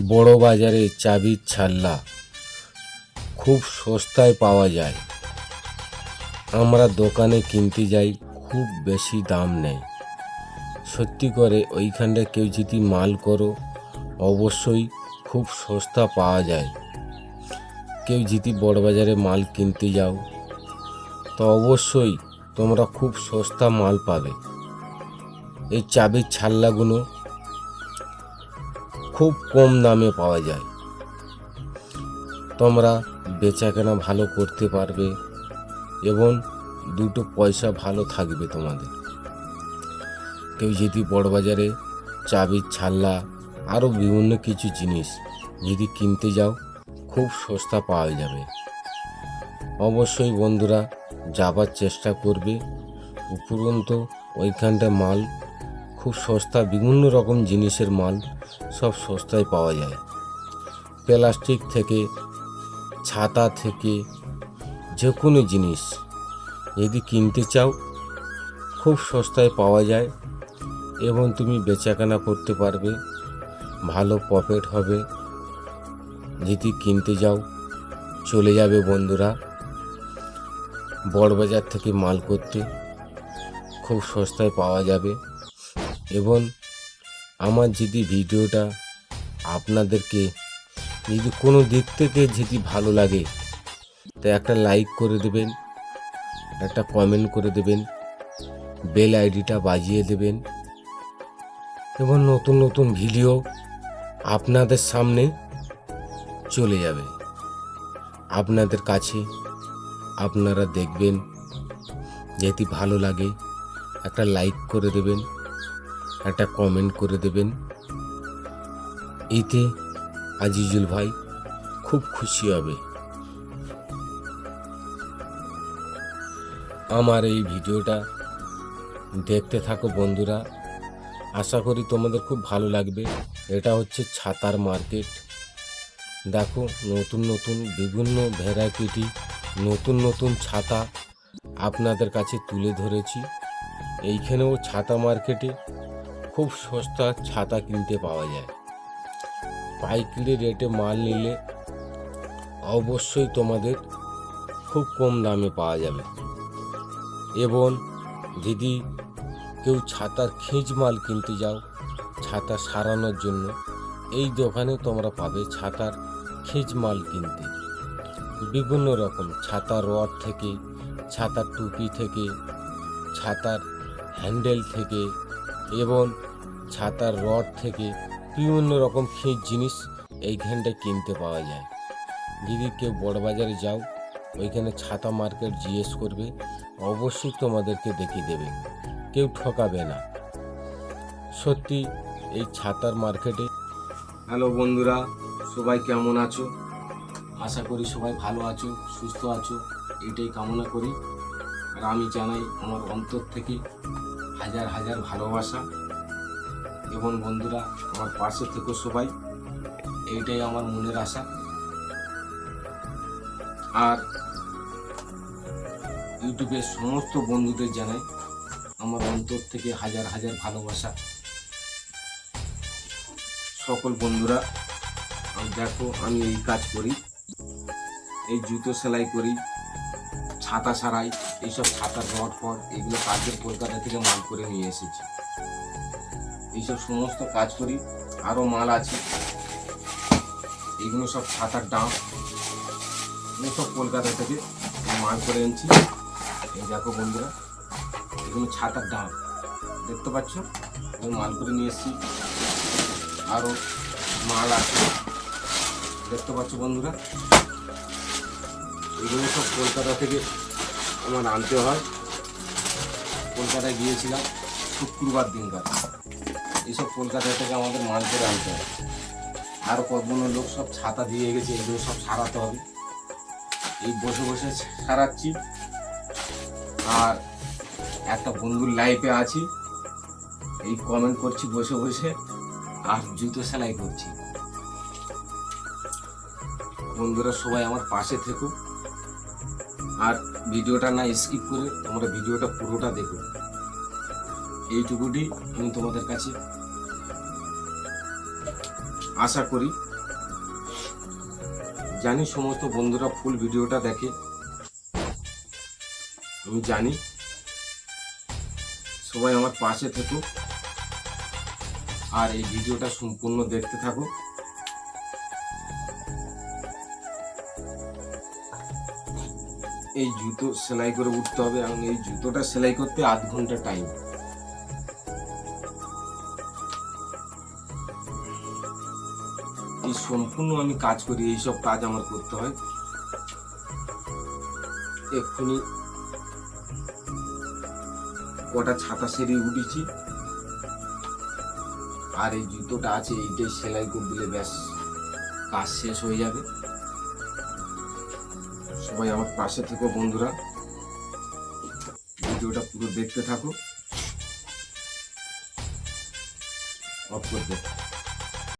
বড় বাজারে চাবির ছাল্লা খুব সস্তায় পাওয়া যায়। আমরা দোকানে কিনতে যাই, খুব বেশি দাম নেয় সত্যি করে ওইখানটা কেউ যদি মাল করো, অবশ্যই খুব সস্তা পাওয়া যায়। কেউ যদি বড় বাজারে মাল কিনতে যাও, তো অবশ্যই তোমরা খুব সস্তা মাল পাবে। এই চাবির ছাল্লাগুলো খুব কম দামে পাওয়া যায়। তোমরা বেচাকেনা ভালো করতে পারবে এবং দুটো পয়সা ভালো থাকবে তোমাদের। কেউ যদি বড় বাজারে চাবির ছাল্লা আরও বিভিন্ন কিছু জিনিস যদি কিনতে যাও, খুব সস্তা পাওয়া যাবে। অবশ্যই বন্ধুরা যাবার চেষ্টা করবে। উপরন্ত ওইখানটা মাল খুব সস্তা, বিভিন্ন রকম জিনিসের মাল সব সস্তায় পাওয়া যায়। প্লাস্টিক থেকে, ছাতা থেকে যে কোনো জিনিস যদি কিনতে চাও, খুব সস্তায় পাওয়া যায় এবং তুমি বেচাকেনা করতে পারবে, ভালো প্রফিট হবে। যদি কিনতে যাও, চলে যাবে বন্ধুরা। বড়বাজার থেকে মাল করতে খুব সস্তায় পাওয়া যাবে। এবং আমার যদি ভিডিওটা আপনাদেরকে যদি কোনো দিক থেকে যদি ভালো লাগে তা একটা লাইক করে দেবেন, একটা কমেন্ট করে দেবেন বেল আইডিটা বাজিয়ে দেবেন, এবং নতুন নতুন ভিডিও আপনাদের সামনে চলে যাবে। আপনাদের কাছে আপনারা দেখবেন, যদি ভালো লাগে একটা লাইক করে দেবেন। একটা কমেন্ট করে দেবেন। এতে আজিজুল ভাই খুব খুশি হবে। আমার এই ভিডিওটা দেখতে থাকো বন্ধুরা। আশা করি তোমাদের খুব ভালো লাগবে। এটা হচ্ছে ছাতার মার্কেট। দেখো, নতুন নতুন বিভিন্ন ভ্যারাইটি নতুন নতুন ছাতা আপনাদের কাছে তুলে ধরেছি। এইখানেও ছাতা মার্কেটে খুব সস্তা ছাতা কিনতে পাওয়া যায়। পাইকারি রেটে মাল নিলে অবশ্যই তোমাদের খুব কম দামে পাওয়া যাবে। এবং যদি কেউ ছাতার খিঁচ মাল কিনতে যাও, ছাতা সারানোর জন্য, এই দোকানে তোমরা পাবে ছাতার খিঁচ মাল কিনতে। বিভিন্ন রকম ছাতার রড থেকে, ছাতার টুপি থেকে, ছাতার হ্যান্ডেল থেকে, এবং ছাতার রড থেকে বিভিন্ন রকম খিঁচ জিনিস এইখানটায় কিনতে পাওয়া যায়। যদি কেউ বড় বাজারে যাও ওইখানে ছাতা মার্কেট জিজ্ঞেস করবে অবশ্যই তোমাদেরকে দেখিয়ে দেবে। কেউ ঠকাবে না। সত্যি এই ছাতার মার্কেটে হ্যালো বন্ধুরা সবাই কেমন আছো? আশা করি সবাই ভালো আছো সুস্থ আছো এটাই কামনা করি। আর আমি জানাই আমার অন্তর থেকে হাজার হাজার ভালোবাসা। এবং বন্ধুরা, আমার পাশে থেকো সবাই। এইটাই আমার মনের আশা। আর ইউটিউবের সমস্ত বন্ধুদের জানাই আমার অন্তর থেকে হাজার হাজার ভালোবাসা। সকল বন্ধুরা দেখো, আমি এই কাজ করি। এই জুতো সেলাই করি, ছাতা সারাই, এইসব ছাতার রড ফড এগুলো কাজের কলকাতা থেকে মাল করে নিয়ে এসেছি। এইসব সমস্ত কাজ করি আরও মাল আছে। এগুলো সব ছাতার ডাম এগুলো সব কলকাতা থেকে মাল করে এনেছি। এই দেখো বন্ধুরা, এগুলো ছাতার ডাম দেখতে পাচ্ছ? আমি মাল করে নিয়ে এসেছি। আরও মাল আছে। দেখতে পাচ্ছ বন্ধুরা? এগুলো সব কলকাতা থেকে আমার আনতে হয়। কলকাতায় গিয়েছিলাম শুক্রবার দিনকার। এইসব কলকাতা থেকে আমাদের মাল করে আনতে হয় আরও কতগুলো লোক সব ছাতা দিয়ে গেছে, এগুলো সব সারাতে হবে। এই বসে বসে সারাচ্ছি। আর একটা বন্ধুর লাইফে আছি। এই কমেন্ট করছি, বসে বসে, আর জুতো সেলাই করছি। বন্ধুরা সবাই আমার পাশে থেকো। আর ভিডিওটা না স্কিপ করে তোমরা ভিডিওটা পুরোটা দেখো। এইটুকুটি আমি তোমাদের কাছে আশা করি। জানি সমস্ত বন্ধুরা ফুল ভিডিওটা দেখে। আমি জানি সবাই আমার পাশে থেকো আর এই ভিডিওটা সম্পূর্ণ দেখতে থাকো। এই জুতো সেলাই করে উঠতে হবে এবং এই জুতোটা সেলাই করতে আধ ঘণ্টা টাইম এই সম্পূর্ণ আমি কাজ করি, এইসব কাজ আমার করতে হয়। এক্ষুনি কটা ছাতা সেরিয়ে উঠেছি। আর এই জুতোটা আছে, এইটাই সেলাই করে দিলে ব্যাস, কাজ শেষ হয়ে যাবে। সবাই আমার পাশে থেকো বন্ধুরা। ভিডিওটা পুরো দেখতে থাকো।